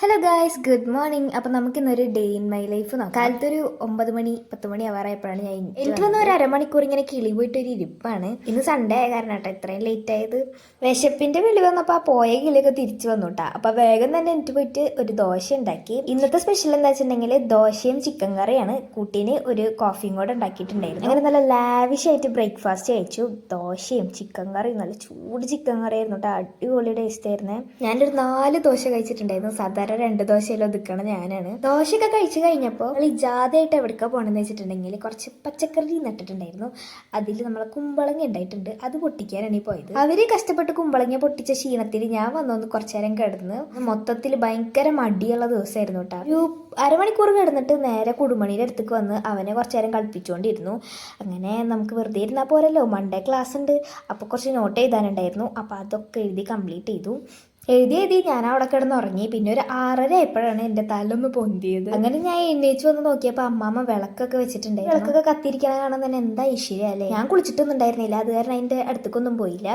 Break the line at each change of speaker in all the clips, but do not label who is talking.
Hello guys good morning അപ്പം നമുക്ക് ഇന്നൊരു ഡേ ഇൻ മൈ ലൈഫ് നോക്കാം. കാലത്തൊരു ഒമ്പത് മണി പത്ത് മണി ആവാറായപ്പോഴാണ് ഞാൻ എനിക്ക് വന്ന ഒരു അരമണിക്കൂർ ഇങ്ങനെ കിളി പോയിട്ട് ഒരു ഇരിപ്പാണ്. ഇന്ന് സൺഡേ ആയ കാരണം കേട്ടോ ഇത്രയും ലേറ്റ് ആയത്. വിശപ്പിന്റെ വിളി വന്നപ്പോൾ ആ പോയ കിളിയൊക്കെ തിരിച്ചു വന്നു കേട്ടോ അപ്പോൾ വേഗം തന്നെ എനിക്ക് പോയിട്ട് ഒരു ദോശ ഉണ്ടാക്കി. ഇന്നത്തെ സ്പെഷ്യൽ എന്താ വെച്ചിട്ടുണ്ടെങ്കിൽ ദോശയും ചിക്കൻ കറിയാണ്. കൂട്ടീന് ഒരു കോഫിയും കൂടെ ഉണ്ടാക്കിയിട്ടുണ്ടായിരുന്നു. അങ്ങനെ നല്ല ലാവിഷ് ആയിട്ട് ബ്രേക്ക്ഫാസ്റ്റ് കഴിച്ചു. ദോശയും ചിക്കൻ കറിയും നല്ല ചൂട് ചിക്കൻ കറിയായിരുന്നു കേട്ടോ അടിപൊളി ടേസ്റ്റ് ആയിരുന്നേ. ഞാനൊരു നാല് ദോശ കഴിച്ചിട്ടുണ്ടായിരുന്നു. സാധാരണ രണ്ട് ദോശയിൽ ഒതുക്കണ ഞാനാണ്. ദോശയൊക്കെ കഴിച്ചു കഴിഞ്ഞപ്പോൾ നമ്മൾ ഇജാതായിട്ട് എവിടെക്ക പോകണമെന്ന് വെച്ചിട്ടുണ്ടെങ്കിൽ കുറച്ച് പച്ചക്കറി നട്ടിട്ടുണ്ടായിരുന്നു. അതിൽ നമ്മളെ കുമ്പളങ്ങ ഉണ്ടായിട്ടുണ്ട് അത് പൊട്ടിക്കാനാണ് ഈ പോയത്. അവർ കഷ്ടപ്പെട്ട് കുമ്പളങ്ങ പൊട്ടിച്ച ക്ഷീണത്തിൽ ഞാൻ വന്നൊന്ന് കുറച്ചു നേരം കിടന്ന് മൊത്തത്തിൽ ഭയങ്കര മടിയുള്ള ദിവസമായിരുന്നു കേട്ടോ. ഒരു അരമണിക്കൂർ കിടന്നിട്ട് നേരെ കുടുമണിയുടെ അടുത്തേക്ക് വന്ന് അവനെ കുറച്ചു നേരം കളിപ്പിച്ചുകൊണ്ടിരുന്നു അങ്ങനെ നമുക്ക് വെറുതെ ഇരുന്നാൽ പോരല്ലോ. മൺഡേ ക്ലാസ് ഉണ്ട്. അപ്പോൾ കുറച്ച് നോട്ട് എഴുതാനുണ്ടായിരുന്നു. അപ്പോൾ അതൊക്കെ എഴുതി കംപ്ലീറ്റ് ചെയ്തു. എഴുതി എഴുതി ഞാൻ അവിടെ കിടന്ന് ഉറങ്ങി. പിന്നെ ഒരു ആറര എപ്പോഴാണ് എന്റെ തലൊന്ന് പൊന്തിയത്. അങ്ങനെ ഞാൻ എഴുന്നേച്ച് വന്ന് നോക്കിയപ്പോൾ അമ്മാമ്മ വിളക്കൊക്കെ വെച്ചിട്ടുണ്ട് വിളക്കൊക്കെ കത്തിരിക്കണ കാണാൻ തന്നെ എന്താ ഇഷ്യ അല്ലേ? ഞാൻ കുളിച്ചിട്ടൊന്നും ഉണ്ടായിരുന്നില്ല. അത് കാരണം അതിന്റെ അടുത്തേക്കൊന്നും പോയില്ല.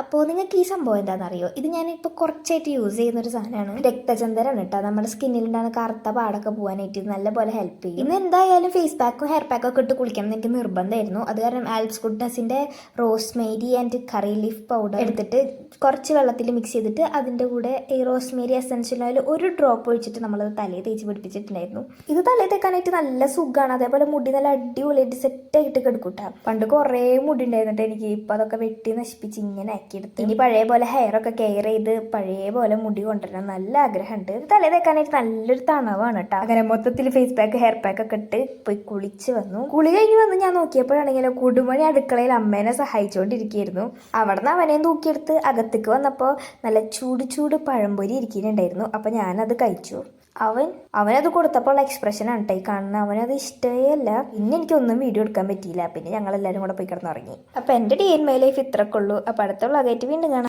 അപ്പോൾ നിങ്ങൾക്ക് ഈ സംഭവം എന്താണെന്നറിയോ? ഇത് ഞാനിപ്പോൾ കുറച്ചായിട്ട് യൂസ് ചെയ്യുന്ന ഒരു സാധനമാണ്. രക്തചന്ദനാണ് കേട്ടോ. നമ്മുടെ സ്കിന്നിലുണ്ടാകുന്ന കറുത്ത പാടൊക്കെ പോകാനായിട്ട് ഇത് നല്ലപോലെ ഹെൽപ്പ് ചെയ്യും. ഇന്ന് എന്തായാലും ഫേസ് പാക്കും ഹെയർ പാക്കും ഒക്കെ ഇട്ട് കുളിക്കണം എന്ന് എനിക്ക് നിർബന്ധമായിരുന്നു. അത് കാരണം Alps ഗുഡ്നസിന്റെ rosemary and curry leaf powder എടുത്തിട്ട് കുറച്ച് വെള്ളത്തിൽ മിക്സ് ചെയ്തിട്ട് അതിന്റെ കൂടെ ഈ റോസ്മേരി എസൻഷ്യൽ ഓയിൽ ഒരു ഡ്രോപ്പ് ഒഴിച്ചിട്ട് നമ്മൾ തലയിൽ തേച്ച് പിടിപ്പിച്ചിട്ടുണ്ടായിരുന്നു. ഇത് തലയിൽ തേക്കാനായിട്ട് നല്ല സുഖമാണ് അതേപോലെ മുടി നല്ല അടിപൊളിയായിട്ട് സെറ്റായിട്ട് കിടക്കൂട്ടാ പണ്ട് കുറേ മുടി ഉണ്ടായിരുന്നിട്ട് എനിക്ക്. ഇപ്പം അതൊക്കെ വെട്ടി നശിപ്പിച്ച് ഇങ്ങനെ ആക്കിയെടുത്ത്. ഇനി പഴയ പോലെ ഹെയർ ഒക്കെ കെയർ ചെയ്ത് പഴയ പോലെ മുടി കൊണ്ടുവരാൻ നല്ല ആഗ്രഹമുണ്ട്. ഇത് തലയിൽ തേക്കാനായിട്ട് നല്ലൊരു തണവാണ് കേട്ടോ അങ്ങനെ മൊത്തത്തിൽ ഫേസ് പാക്ക് ഹെയർ പാക്ക് ഒക്കെ ഇട്ട് പോയി കുളിച്ച് വന്നു. കുളി കഴിഞ്ഞ് വന്ന് ഞാൻ നോക്കിയപ്പോഴാണെങ്കിൽ കുടുമണി അടുക്കളയിൽ അമ്മേനെ സഹായിച്ചുകൊണ്ടിരിക്കുകയായിരുന്നു അവിടെ നിന്ന് അവനെയും തൂക്കിയെടുത്ത് അകത്തേക്ക് വന്നപ്പോൾ നല്ല ചൂട് ചൂട് പഴംപൊരി ഇരിക്കുന്നുണ്ടായിരുന്നു അപ്പം ഞാനത് കഴിച്ചു. അവൻ അവനത് കൊടുത്തപ്പോൾ ഉള്ള എക്സ്പ്രഷനാണ് കേട്ടോ ഈ കാണുന്നത് അവനത് ഇഷ്ടമേ അല്ല പിന്നെ എനിക്കൊന്നും വീഡിയോ എടുക്കാൻ പറ്റിയില്ല. പിന്നെ ഞങ്ങൾ എല്ലാവരും കൂടെ പോയി കിടന്നുറങ്ങി. അപ്പോൾ എന്റെ ഡി എൻ മൈ ലൈഫ് ഇത്രക്കുള്ളൂ. അപ്പം അടുത്തുള്ള അകേറ്റ് വീണ്ടും കാണാം.